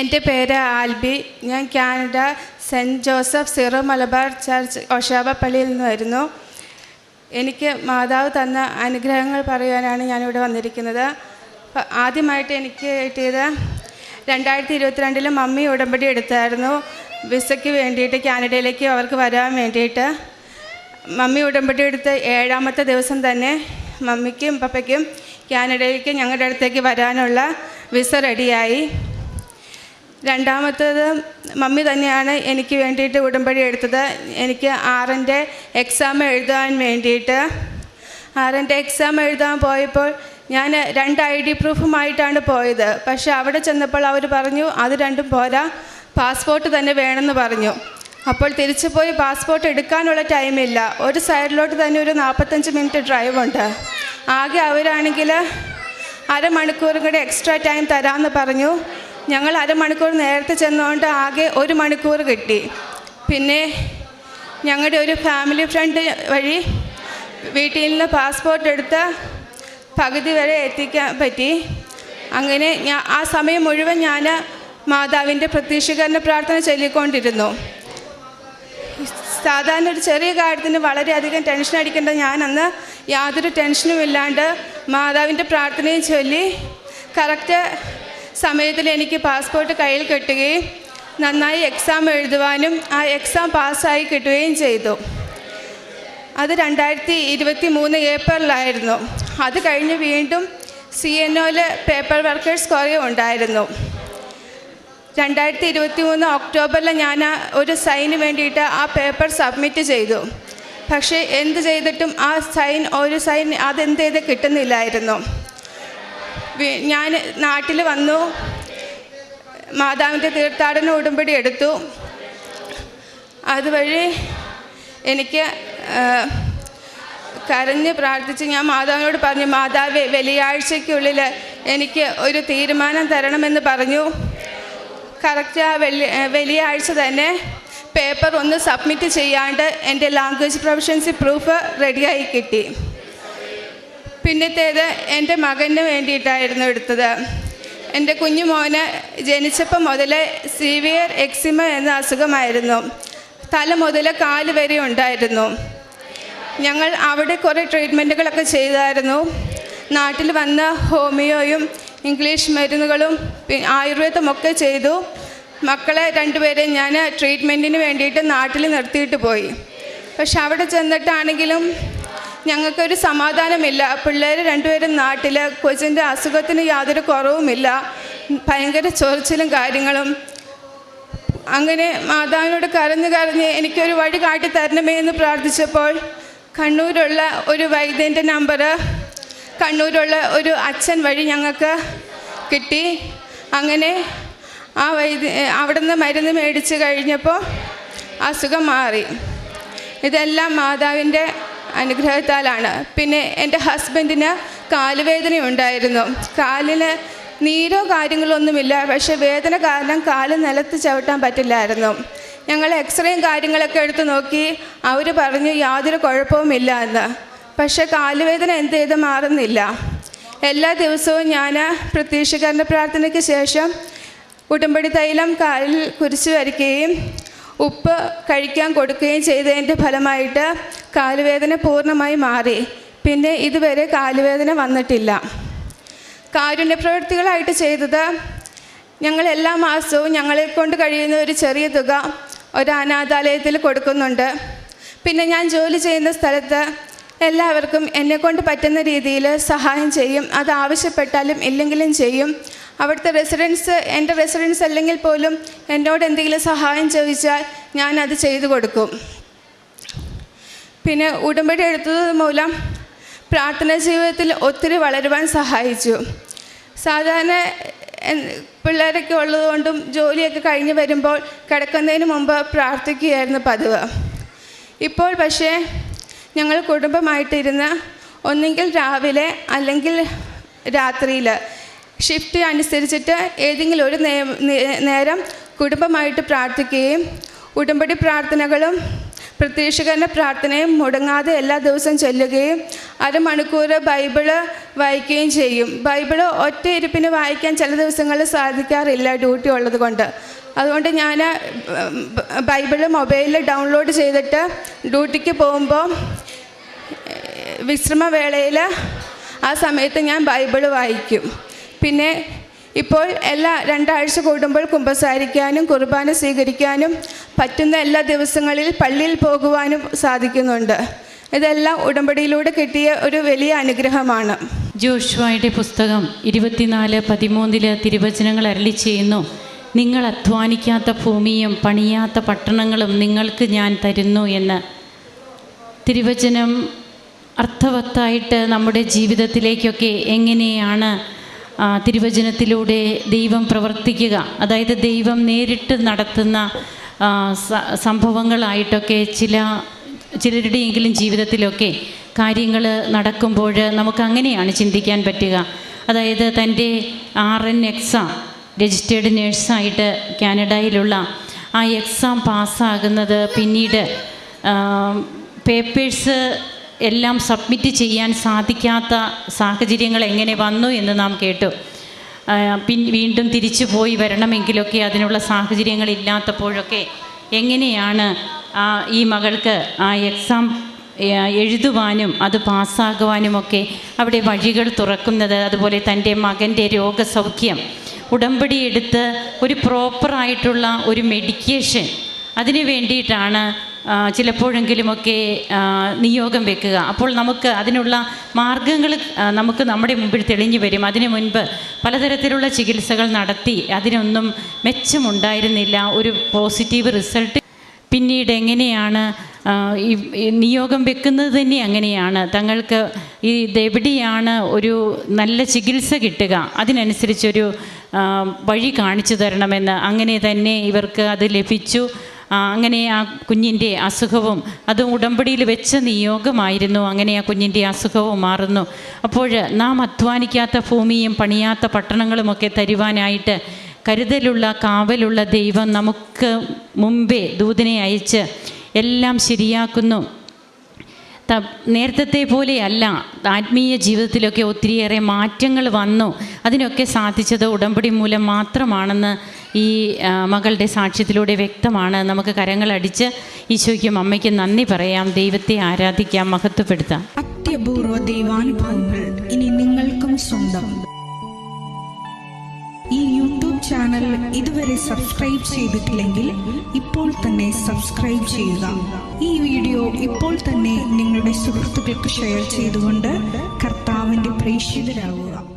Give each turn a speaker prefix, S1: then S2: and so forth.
S1: എന്റെ പേര് ആൽബി. ഞാൻ Canada Saint Joseph Syro Malabar church ഒഷാബപ്പള്ളിയിൽ നിന്ന് വരുന്നു. എനിക്ക് മാതാവ് തന്ന അനുഗ്രഹങ്ങൾ പറയുവാനാണ് ഞാനിവിടെ വന്നിരിക്കുന്നത്. ആദ്യമായിട്ട് എനിക്ക് കിട്ടിയത് രണ്ടായിരത്തി ഇരുപത്തിരണ്ടിൽ മമ്മി ഉടമ്പടി എടുത്തായിരുന്നു. വിസയ്ക്ക് വേണ്ടിയിട്ട് കാനഡയിലേക്ക് അവർക്ക് വരാൻ വേണ്ടിയിട്ട്. മമ്മി ഉടമ്പടി എടുത്ത് ഏഴാമത്തെ ദിവസം തന്നെ മമ്മിക്കും പപ്പയ്ക്കും കാനഡയിലേക്ക് ഞങ്ങളുടെ അടുത്തേക്ക് വരാനുള്ള വിസ റെഡിയായി. രണ്ടാമത്തേത് മമ്മി തന്നെയാണ് എനിക്ക് വേണ്ടിയിട്ട് ഉടമ്പടി എടുത്തത്. എനിക്ക് ആറിന്റെ എക്സാം എഴുതാൻ വേണ്ടിയിട്ട്. ആറിന്റെ എക്സാം എഴുതാൻ പോയപ്പോൾ ഞാൻ രണ്ട് ഐ ഡി പ്രൂഫുമായിട്ടാണ് പോയത്. പക്ഷെ അവിടെ ചെന്നപ്പോൾ അവർ പറഞ്ഞു അത് രണ്ടും പോരാ. പാസ്പോർട്ട് തന്നെ വേണമെന്ന് പറഞ്ഞു. അപ്പോൾ തിരിച്ചു പോയി പാസ്പോർട്ട് എടുക്കാനുള്ള ടൈമില്ല ഒരു സൈഡിലോട്ട് തന്നെ ഒരു നാൽപ്പത്തഞ്ച് മിനിറ്റ് ഡ്രൈവ് ഉണ്ട്. ആകെ അവരാണെങ്കിൽ അരമണിക്കൂറും കൂടി എക്സ്ട്രാ ടൈം തരാമെന്ന് പറഞ്ഞു. ഞങ്ങൾ അരമണിക്കൂർ നേരത്തെ ചെന്നുകൊണ്ട് ആകെ ഒരു മണിക്കൂർ കിട്ടി. പിന്നെ ഞങ്ങളുടെ ഒരു ഫാമിലി ഫ്രണ്ട് വഴി വീട്ടിൽ നിന്ന് പാസ്പോർട്ട് എടുത്ത് പകുതി വരെ എത്തിക്കാൻ പറ്റി. അങ്ങനെ ഞാൻ ആ സമയം മുഴുവൻ ഞാൻ മാതാവിന്റെ പ്രത്യക്ഷീകരണ പ്രാർത്ഥന ചൊല്ലിക്കൊണ്ടിരുന്നു. സാധാരണ ഒരു ചെറിയ കാര്യത്തിന് വളരെയധികം ടെൻഷൻ അടിക്കേണ്ട ഞാൻ അന്ന് യാതൊരു ടെൻഷനും ഇല്ലാണ്ട് മാതാവിന്റെ പ്രാർത്ഥനയും ചൊല്ലി കറക്റ്റ് സമയത്തിൽ എനിക്ക് പാസ്പോർട്ട് കയ്യിൽ കിട്ടുകയും നന്നായി എക്സാം എഴുതുവാനും ആ എക്സാം പാസ്സായി കിട്ടുകയും ചെയ്തു. അത് രണ്ടായിരത്തി ഇരുപത്തി മൂന്ന് ഏപ്രിലായിരുന്നു അത് കഴിഞ്ഞ് വീണ്ടും സി എൻ ഒയിൽ പേപ്പർ വർക്കേഴ്സ് കുറേ ഉണ്ടായിരുന്നു. രണ്ടായിരത്തി ഇരുപത്തി മൂന്ന് ഒക്ടോബറിൽ ഞാൻ ഒരു സൈന് വേണ്ടിയിട്ട് ആ പേപ്പർ സബ്മിറ്റ് ചെയ്തു. പക്ഷേ എന്ത് ചെയ്തിട്ടും ആ സൈൻ ഒരു സൈൻ അതെന്ത് ചെയ്ത് കിട്ടുന്നില്ലായിരുന്നു. ഞാൻ നാട്ടിൽ വന്നു. മാതാവിന്റെ തീർത്ഥാടന ഉടമ്പടി എടുത്തു. അതുവഴി എനിക്ക് കരഞ്ഞ് പ്രാർത്ഥിച്ച് ഞാൻ മാതാവിനോട് പറഞ്ഞു മാതാവ് വെള്ളിയാഴ്ചയ്ക്കുള്ളിൽ എനിക്ക് ഒരു തീരുമാനം തരണമെന്ന് പറഞ്ഞു. കറക്റ്റ് ആ വെള്ളി വെള്ളിയാഴ്ച തന്നെ പേപ്പർ ഒന്ന് സബ്മിറ്റ് ചെയ്യാണ്ട് എന്റെ ലാംഗ്വേജ് പ്രൊഫഷൻസി പ്രൂഫ് റെഡിയായി കിട്ടി. പിന്നത്തേത് എന്റെ മകന് വേണ്ടിയിട്ടായിരുന്നു എടുത്തത്. എന്റെ കുഞ്ഞു മോന് ജനിച്ചപ്പോൾ മുതൽ സിവിയർ എക്സിമ എന്ന അസുഖമായിരുന്നു. തല മുതൽ കാൽ വരെ ഉണ്ടായിരുന്നു. ഞങ്ങൾ അവിടെ കുറേ ട്രീറ്റ്മെന്റുകളൊക്കെ ചെയ്തായിരുന്നു. നാട്ടിൽ വന്ന ഹോമിയോയും ഇംഗ്ലീഷ് മരുന്നുകളും ആയുർവേദമൊക്കെ ചെയ്തു. മക്കളെ രണ്ടുപേരെയും ഞാൻ ട്രീറ്റ്മെന്റിന് വേണ്ടിയിട്ട് നാട്ടിൽ നിർത്തിയിട്ട് പോയി. പക്ഷെ അവിടെ ചെന്നിട്ടാണെങ്കിലും ഞങ്ങൾക്കൊരു സമാധാനമില്ല. പിള്ളേർ രണ്ടുപേരും നാട്ടിൽ കൊച്ചിന്റെ അസുഖത്തിന് യാതൊരു കുറവുമില്ല. ഭയങ്കര ചൊറിച്ചിലും കാര്യങ്ങളും. അങ്ങനെ മാതാവിനോട് കരഞ്ഞു കരഞ്ഞ് എനിക്കൊരു വഴി കാട്ടി തരണമേ എന്ന് പ്രാർത്ഥിച്ചപ്പോൾ കണ്ണൂരുള്ള ഒരു വൈദ്യന്റെ നമ്പർ കണ്ണൂരുള്ള ഒരു അച്ഛൻ വഴി ഞങ്ങൾക്ക് കിട്ടി. അങ്ങനെ ആ വൈദ്യ അവിടുന്ന് മരുന്ന് മേടിച്ച് കഴിഞ്ഞപ്പോൾ അസുഖം മാറി. ഇതെല്ലാം മാതാവിന്റെ അനുഗ്രഹത്താലാണ്. പിന്നെ എന്റെ ഹസ്ബൻഡിന് കാലുവേദന ഉണ്ടായിരുന്നു കാലിന് നീരോ കാര്യങ്ങളൊന്നുമില്ല. പക്ഷേ വേദന കാരണം കാൽ നിലത്ത് ചവിട്ടാൻ പറ്റില്ലായിരുന്നു. ഞങ്ങൾ എക്സ്റേയും കാര്യങ്ങളൊക്കെ എടുത്ത് നോക്കി. അവർ പറഞ്ഞു യാതൊരു കുഴപ്പവുമില്ല എന്ന്. പക്ഷേ കാലുവേദന എന്ത് ചെയ്ത് മാറുന്നില്ല. എല്ലാ ദിവസവും ഞാൻ പ്രത്യക്ഷീകരണ പ്രാർത്ഥനയ്ക്ക് ശേഷം ഉടമ്പടി തൈലം കാലിൽ കുരിച്ചു വരയ്ക്കുകയും ഉപ്പ് കഴിക്കാൻ കൊടുക്കുകയും ചെയ്തതിന്റെ ഫലമായിട്ട് കാലുവേദന പൂർണമായി മാറി. പിന്നെ ഇതുവരെ കാലുവേദന വന്നിട്ടില്ല. കാരുണ്യ പ്രവൃത്തികളായിട്ട് ചെയ്തത് ഞങ്ങൾ എല്ലാ മാസവും ഞങ്ങളെ കൊണ്ട് കഴിയുന്ന ഒരു ചെറിയ തുക ഒരു അനാഥാലയത്തിൽ കൊടുക്കുന്നുണ്ട്. പിന്നെ ഞാൻ ജോലി ചെയ്യുന്ന സ്ഥലത്ത് എല്ലാവർക്കും എന്നെക്കൊണ്ട് പറ്റുന്ന രീതിയിൽ സഹായം ചെയ്യും. അത് ആവശ്യപ്പെട്ടാലും ഇല്ലെങ്കിലും ചെയ്യും. അവിടുത്തെ റെസിഡൻസ് എന്റെ റെസിഡൻസ് അല്ലെങ്കിൽ പോലും എന്നോട് എന്തെങ്കിലും സഹായം ചോദിച്ചാൽ ഞാൻ അത് ചെയ്തു കൊടുക്കും. പിന്നെ ഉടമ്പടി എടുത്തത് മൂലം പ്രാർത്ഥനാ ജീവിതത്തിൽ ഒത്തിരി വളരുവാൻ സഹായിച്ചു. സാധാരണ പിള്ളേരൊക്കെ ഉള്ളതുകൊണ്ടും ജോലിയൊക്കെ കഴിഞ്ഞ് വരുമ്പോൾ കിടക്കുന്നതിന് മുമ്പ് പ്രാർത്ഥിക്കുകയായിരുന്നു പതിവ്. ഇപ്പോൾ പക്ഷേ ഞങ്ങൾ കുടുംബമായിട്ടിരുന്ന് ഒന്നെങ്കിൽ രാവിലെ അല്ലെങ്കിൽ രാത്രിയിൽ ഷിഫ്റ്റ് അനുസരിച്ചിട്ട് ഏതെങ്കിലും ഒരു നേരം കുടുംബമായിട്ട് പ്രാർത്ഥിക്കുകയും ഉടമ്പടി പ്രാർത്ഥനകളും പ്രത്യക്ഷീകരണ പ്രാർത്ഥനയും മുടങ്ങാതെ എല്ലാ ദിവസവും ചൊല്ലുകയും അരമണിക്കൂർ ബൈബിൾ വായിക്കുകയും ചെയ്യും. ബൈബിൾ ഒറ്റ ഇരിപ്പിന് വായിക്കാൻ ചില ദിവസങ്ങളിൽ സാധിക്കാറില്ല ഡ്യൂട്ടി ഉള്ളത് കൊണ്ട്. അതുകൊണ്ട് ഞാൻ ബൈബിൾ മൊബൈലിൽ ഡൗൺലോഡ് ചെയ്തിട്ട് ഡ്യൂട്ടിക്ക് പോകുമ്പോൾ വിശ്രമവേളയിൽ ആ സമയത്ത് ഞാൻ ബൈബിൾ വായിക്കും. പിന്നെ ഇപ്പോൾ എല്ലാ രണ്ടാഴ്ച കൂടുമ്പോൾ കുമ്പസാരിക്കാനും കുർബാന സ്വീകരിക്കാനും പറ്റുന്ന എല്ലാ ദിവസങ്ങളിൽ പള്ളിയിൽ പോകുവാനും സാധിക്കുന്നുണ്ട്. ഇതെല്ലാം ഉടമ്പടിയിലൂടെ കിട്ടിയ ഒരു വലിയ അനുഗ്രഹമാണ്.
S2: ജോഷുവയുടെ പുസ്തകം ഇരുപത്തിനാല് പതിമൂന്നിൽ തിരുവചനങ്ങൾ അരളി ചെയ്യുന്നു. നിങ്ങൾ അധ്വാനിക്കാത്ത ഭൂമിയും പണിയാത്ത പട്ടണങ്ങളും നിങ്ങൾക്ക് ഞാൻ തരുന്നു എന്ന് തിരുവചനം അർത്ഥവത്തായിട്ട് നമ്മുടെ ജീവിതത്തിലേക്കൊക്കെ എങ്ങനെയാണ് തിരുവചനത്തിലൂടെ ദൈവം പ്രവർത്തിക്കുക അതായത് ദൈവം നേരിട്ട് നടത്തുന്ന സംഭവങ്ങളായിട്ടൊക്കെ ചില ചിലരുടെയെങ്കിലും ജീവിതത്തിലൊക്കെ കാര്യങ്ങൾ നടക്കുമ്പോൾ നമുക്ക് അങ്ങനെയാണ് ചിന്തിക്കാൻ പറ്റുക. അതായത് തന്റെ ആർ എൻ എക്സാം രജിസ്റ്റേർഡ് നേഴ്സായിട്ട് കാനഡയിലുള്ള ആ എക്സാം പാസ്സാകുന്നത് പിന്നീട് പേപ്പേഴ്സ് എല്ലാം സബ്മിറ്റ് ചെയ്യാൻ സാധിക്കാത്ത സാഹചര്യങ്ങൾ എങ്ങനെ വന്നു എന്ന് നാം കേട്ടു. പിൻ വീണ്ടും തിരിച്ചു പോയി വരണമെങ്കിലൊക്കെ അതിനുള്ള സാഹചര്യങ്ങൾ ഇല്ലാത്തപ്പോഴൊക്കെ എങ്ങനെയാണ് ഈ മകൾക്ക് ആ എക്സാം എഴുതുവാനും അത് പാസ്സാകുവാനുമൊക്കെ അവിടെ വഴികൾ തുറക്കുന്നത് അതുപോലെ തന്റെ മകന്റെ രോഗസൗഖ്യം ഉടമ്പടി എടുത്ത് ഒരു പ്രോപ്പറായിട്ടുള്ള ഒരു മെഡിക്കേഷൻ അതിനു വേണ്ടിയിട്ടാണ് ചിലപ്പോഴെങ്കിലുമൊക്കെ നിയോഗം വെക്കുക. അപ്പോൾ നമുക്ക് അതിനുള്ള മാർഗങ്ങൾ നമുക്ക് നമ്മുടെ മുമ്പിൽ തെളിഞ്ഞു വരും. അതിനു മുൻപ് പലതരത്തിലുള്ള ചികിത്സകൾ നടത്തി അതിനൊന്നും മെച്ചമുണ്ടായിരുന്നില്ല. ഒരു പോസിറ്റീവ് റിസൾട്ട് പിന്നീട് എങ്ങനെയാണ് ഈ നിയോഗം വെക്കുന്നത് തന്നെ അങ്ങനെയാണ്. തങ്ങൾക്ക് ഇതെവിടെയാണ് ഒരു നല്ല ചികിത്സ കിട്ടുക അതിനനുസരിച്ചൊരു വഴി കാണിച്ചു തരണമെന്ന് അങ്ങനെ തന്നെ ഇവർക്ക് അത് ലഭിച്ചു. അങ്ങനെ ആ കുഞ്ഞിന്റെ അസുഖവും അത് ഉടമ്പടിയിൽ വെച്ച നിയോഗമായിരുന്നു. അങ്ങനെ ആ കുഞ്ഞിന്റെ അസുഖവും മാറുന്നു. അപ്പോൾ നാം അധ്വാനിക്കാത്ത ഭൂമിയും പണിയാത്ത പട്ടണങ്ങളുമൊക്കെ തരുവാനായിട്ട് കരുതലുള്ള കാവലുള്ള ദൈവം നമുക്ക് മുമ്പേ ദൂതനെ അയച്ച് എല്ലാം ശരിയാക്കുന്നു. ത നേരത്തെ പോലെയല്ല ആത്മീയ ജീവിതത്തിലൊക്കെ ഒത്തിരിയേറെ മാറ്റങ്ങൾ വന്നു. അതിനൊക്കെ സാധിച്ചത് ഉടമ്പടി മൂലം മാത്രമാണെന്ന് ഈ മകളുടെ സാക്ഷ്യത്തിലൂടെ വ്യക്തമാണ്. നമുക്ക് കരങ്ങളടിച്ച് ഈശോയ്ക്കും അമ്മയ്ക്കും നന്ദി പറയാം. ദൈവത്തെ ആരാധിക്കാം മഹത്വപ്പെടുത്താം.
S3: അത്യപൂർവ ദൈവാനുഭവങ്ങൾ ഇനി നിങ്ങൾക്കും സ്വന്തം. ഈ യൂട്യൂബ് ചാനൽ ഇതുവരെ സബ്സ്ക്രൈബ് ചെയ്തിട്ടില്ലെങ്കിൽ ഇപ്പോൾ തന്നെ സബ്സ്ക്രൈബ് ചെയ്യുക. ഈ വീഡിയോ ഇപ്പോൾ തന്നെ നിങ്ങളുടെ സുഹൃത്തുക്കൾക്ക് ഷെയർ ചെയ്തുകൊണ്ട് കർത്താവിന്റെ പ്രേക്ഷിതരാകുക.